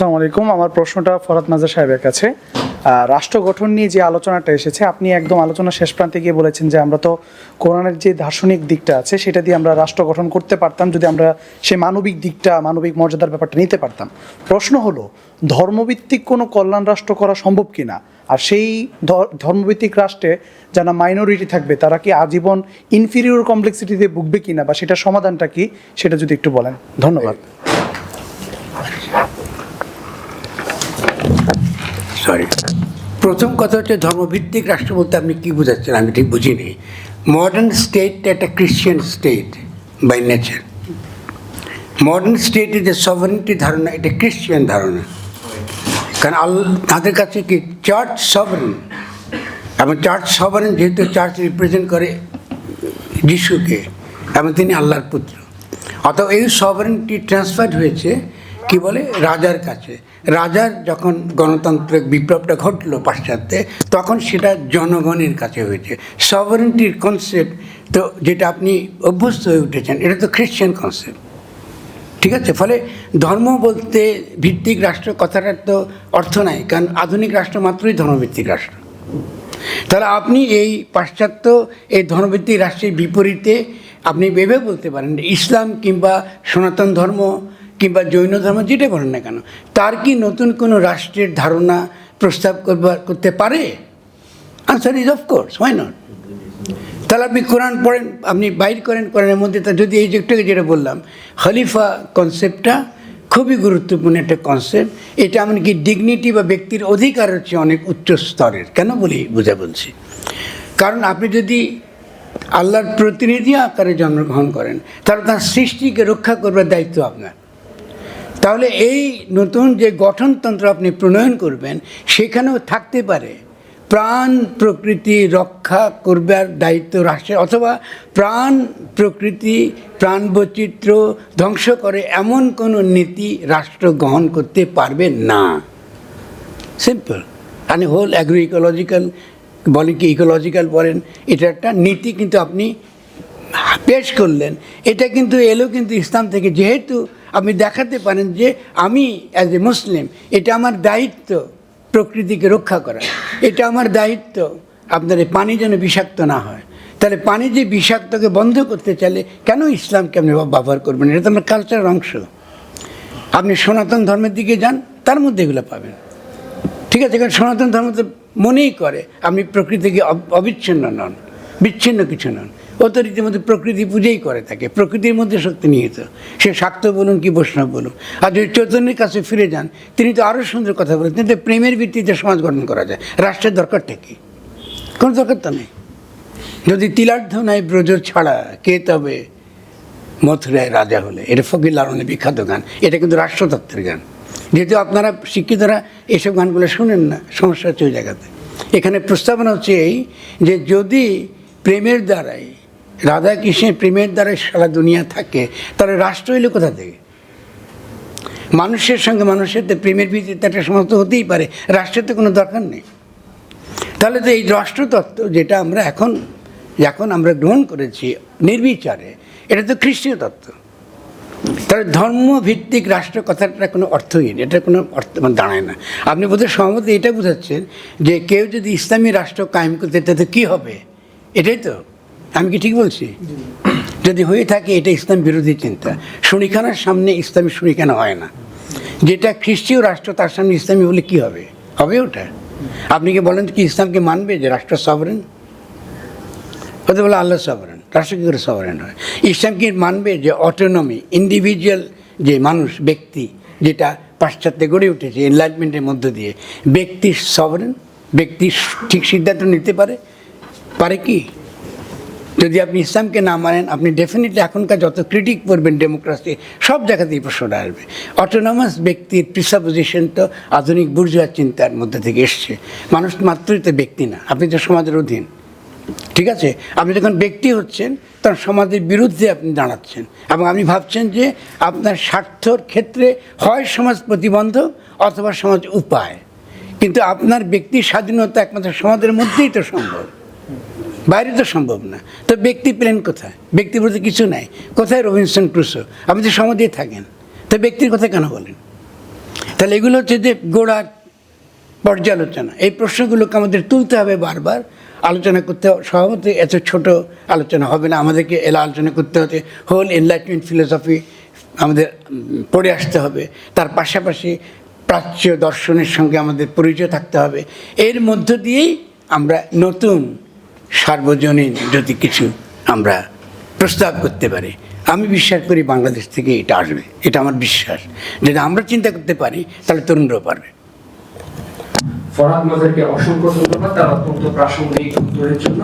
আসসালামু আলাইকুম। আমার প্রশ্নটা ফরাত মাজার সাহেবের কাছে। রাষ্ট্র গঠন নিয়ে যে আলোচনাটা এসেছে, আপনি একদম আলোচনা শেষ প্রান্তে গিয়ে বলেছেন যে আমরা তো কোরআনের যে দার্শনিক দিকটা আছে, সেটা দিয়ে আমরা রাষ্ট্র গঠন করতে পারতাম, যদি আমরা সেই মানবিক দিকটা, মানবিক মর্যাদার ব্যাপারটা নিতে পারতাম। প্রশ্ন হলো, ধর্মভিত্তিক কোনো কল্যাণ রাষ্ট্র করা সম্ভব কি না আর সেই ধর্মভিত্তিক রাষ্ট্রে যারা মাইনরিটি থাকবে, তারা কি আজীবন ইনফিরিয়র কমপ্লেক্সিটিতে ভুগবে কিনা, বা সেটার সমাধানটা কি? সেটা যদি একটু বলেন। ধন্যবাদ। সরি প্রথম কথা হচ্ছে ধর্মভিত্তিক রাষ্ট্র বলতে আপনি কী বোঝাচ্ছেন? আমি ঠিক বুঝিনি। মডার্ন স্টেট একটা Christian state by nature modern স্টেটের যে সভারেন্টি ধারণা, এটা ক্রিশ্চিয়ান ধারণা। কারণ আল, তাদের কাছে কি চার্চ সভারেন এবং চার্চ সভারেন যেহেতু চার্চ রিপ্রেজেন্ট করে যিশুকে, এবং তিনি আল্লাহর পুত্র। অত এই সভারেন্টি ট্রান্সফার হয়েছে কি বলে? রাজার কাছে। রাজার যখন গণতান্ত্রিক বিপ্লবটা ঘটলো পাশ্চাত্যে, তখন সেটা জনগণের কাছে হয়েছে। সভারেন্টির কনসেপ্ট তো যেটা আপনি অভ্যস্ত হয়ে উঠেছেন, এটা তো খ্রিশ্চান কনসেপ্ট ঠিক আছে? ফলে ধর্ম বলতে ভিত্তিক রাষ্ট্র কথাটার তো অর্থ নাই, কারণ আধুনিক রাষ্ট্র মাত্রই ধর্মভিত্তিক রাষ্ট্র। তাহলে আপনি এই পাশ্চাত্য, এই ধর্মভিত্তিক রাষ্ট্রের বিপরীতে আপনি ভেবে বলতে পারেন ইসলাম কিংবা সনাতন ধর্ম কিংবা জৈন ধর্ম যেটাই বলেন না কেন, তার কি নতুন কোনো রাষ্ট্রের ধারণা প্রস্তাব করবার, করতে পারে? আনসার ইজ অফকোর্স হয় নট তাহলে আপনি কোরআন পড়েন, আপনি বাইর করেন, কোরআনের মধ্যে তা যদি এই যে একটু আগে যেটা বললাম, খলিফা কনসেপ্টটা খুবই গুরুত্বপূর্ণ একটা কনসেপ্ট এটা এমনকি ডিগনিটি বা ব্যক্তির অধিকার হচ্ছে অনেক উচ্চ স্তরের। কেন বলি বুঝা বলছি? কারণ আপনি যদি আল্লাহর প্রতিনিধি আকারে জন্মগ্রহণ করেন, তাহলে তার সৃষ্টিকে রক্ষা করবার দায়িত্ব আপনার। তাহলে এই নতুন যে গঠনতন্ত্র আপনি প্রণয়ন করবেন, সেখানেও থাকতে পারে। প্রাণ প্রকৃতি রক্ষা করবার দায়িত্ব রাষ্ট্রের, অথবা প্রাণ প্রকৃতি, প্রাণ বৈচিত্র্য ধ্বংস করে এমন কোনো নীতি রাষ্ট্র গ্রহণ করতে পারবে না। সিম্পল মানে হোল অ্যাগ্রো ইকোলজিক্যাল বলেন কি ইকোলজিক্যাল বলেন, এটা একটা নীতি কিন্তু আপনি পেশ করলেন। এটা কিন্তু এলো কিন্তু ইসলাম থেকে, যেহেতু আপনি দেখাতে পারেন যে আমি অ্যাজ এ মুসলিম এটা আমার দায়িত্ব প্রকৃতিকে রক্ষা করা। এটা আমার দায়িত্ব আপনার এই পানি যেন বিষাক্ত না হয়। তাহলে পানি যে বিষাক্তকে বন্ধ করতে চাইলে কেন ইসলামকে আপনি ব্যবহার করবেন? এটা তো আমার কালচারের অংশ। আপনি সনাতন ধর্মের দিকে যান, তার মধ্যে এগুলো পাবেন। ঠিক আছে, কারণ সনাতন ধর্ম তো মনেই করে, আপনি প্রকৃতিকে অবিচ্ছিন্ন নন, বিচ্ছিন্ন কিছু নন। ও তো রীতিমতো প্রকৃতি পুজোই করে থাকে প্রকৃতির মধ্যে শক্তি নিহিত। সে শাক্ত বলুন কি বৈষ্ণব বলুন। আর যদি চৈতন্যের কাছে ফিরে যান, তিনি তো আরও সুন্দর কথা বলেন, তিনি তো প্রেমের ভিত্তিতে সমাজ গঠন করা যায়। রাষ্ট্রের দরকারটা কি? কোনো দরকার তো নেই। যদি তিলার্ধ নাই ব্রজ ছাড়া, কে তবে মথুরায় রাজা হলে? এটা ফকির লালনের বিখ্যাত গান। এটা কিন্তু রাষ্ট্রতত্ত্বের গান। যেহেতু আপনারা শিক্ষিতরা এসব গানগুলো শুনেন না, সমস্যা হচ্ছে ওই জায়গাতে। এখানে প্রস্তাবনা হচ্ছে এই যে যদি প্রেমের দ্বারাই রাধা কৃষ্ণের প্রেমের দ্বারাই সারা দুনিয়া থাকে। তাহলে রাষ্ট্র হইলে কোথা থেকে? মানুষের সঙ্গে মানুষের তো প্রেমের ভিত্তিতে একটা সমস্ত হতেই পারে, রাষ্ট্রের তো কোনো দরকার নেই। তাহলে তো এই রাষ্ট্রতত্ত্ব যেটা আমরা এখন এখন আমরা গ্রহণ করেছি নির্বিচারে, এটা তো খ্রিস্টীয় তত্ত্ব। তাহলে ধর্মভিত্তিক রাষ্ট্র কথাটা কোনো অর্থহীন এটা কোনো অর্থ মানে দাঁড়ায় না। আপনি বোধহয় সহমত এটা বোঝাচ্ছেন যে কেউ যদি ইসলামী রাষ্ট্র কায়েম করতে, তাতে কী হবে? এটাই তো। আমি কি ঠিক বলছি? যদি হয়ে থাকে এটা ইসলাম বিরোধী চিন্তা। শনিখানার সামনে ইসলামী শনিখানা হয় না। যেটা খ্রিস্টীয় রাষ্ট্র, তার সামনে ইসলামী হলে কি হবে? হবে ওটা? আপনি কি বলেন কি ইসলামকে মানবে যে রাষ্ট্র সবরেন হতে বলে আল্লাহ সবরেন রাষ্ট্র কী করে সবরেন হয়? ইসলাম কি মানবে যে অটোনমি ইন্ডিভিজুয়াল যে মানুষ, ব্যক্তি, যেটা পাশ্চাত্যে গড়ে উঠেছে এনলাইটমেন্টের মধ্য দিয়ে। ব্যক্তি সবরেন ব্যক্তি ঠিক সিদ্ধান্ত নিতে পারে? পারে কি? যদি আপনি ইসলামকে না মানেন, আপনি ডেফিনেটলি এখনকার যত ক্রিটিক করবেন ডেমোক্রাসি সব জায়গাতেই প্রশ্নটা আসবে। অটোনমাস ব্যক্তির প্রিসাপোজিশন তো আধুনিক বুর্জুয়া চিন্তার মধ্যে থেকে এসছে। মানুষ মাত্রই তো ব্যক্তি না, আপনি তো সমাজের অধীন। ঠিক আছে? আপনি যখন ব্যক্তি হচ্ছেন, তখন সমাজের বিরুদ্ধে আপনি দাঁড়াচ্ছেন। এবং আপনি ভাবছেন যে আপনার স্বার্থর ক্ষেত্রে হয় সমাজ প্রতিবন্ধক অথবা সমাজ উপায়। কিন্তু আপনার ব্যক্তির স্বাধীনতা একমাত্র সমাজের মধ্যেই তো সম্ভব। বাইরে তো সম্ভব না। তো ব্যক্তি প্লেন কোথায়? ব্যক্তি বলতে কিছু নাই। কোথায় রবিনসন ক্রুসো আপনি তো সমাজেই থাকেন, তো ব্যক্তির কথা কেন বলেন? তাহলে এগুলো হচ্ছে যে গোড়ার পর্যালোচনা। এই প্রশ্নগুলোকে আমাদের তুলতে হবে বারবার। আলোচনা করতে সহমত, এত ছোট আলোচনা হবে না। আমাদেরকে এলা আলোচনা করতে হতে হোল এনলাইটমেন্ট ফিলোসফি আমাদের পড়ে আসতে হবে। তার পাশাপাশি প্রাচ্য দর্শনের সঙ্গে আমাদের পরিচয় থাকতে হবে। এর মধ্য দিয়েই আমরা নতুন সার্বজনীন যদি কিছু আমরা প্রস্তাব করতে পারি, আমি বিশ্বাস করি বাংলাদেশ থেকে এটা আসবে। এটা আমার বিশ্বাস। যদি আমরা চিন্তা করতে পারি, তাহলে তরুণরাও পারবে। ফরহাদ মাজারকে অসংখ্য ধন্যবাদ। তার অত্যন্ত প্রাসঙ্গিক উত্তরের জন্য।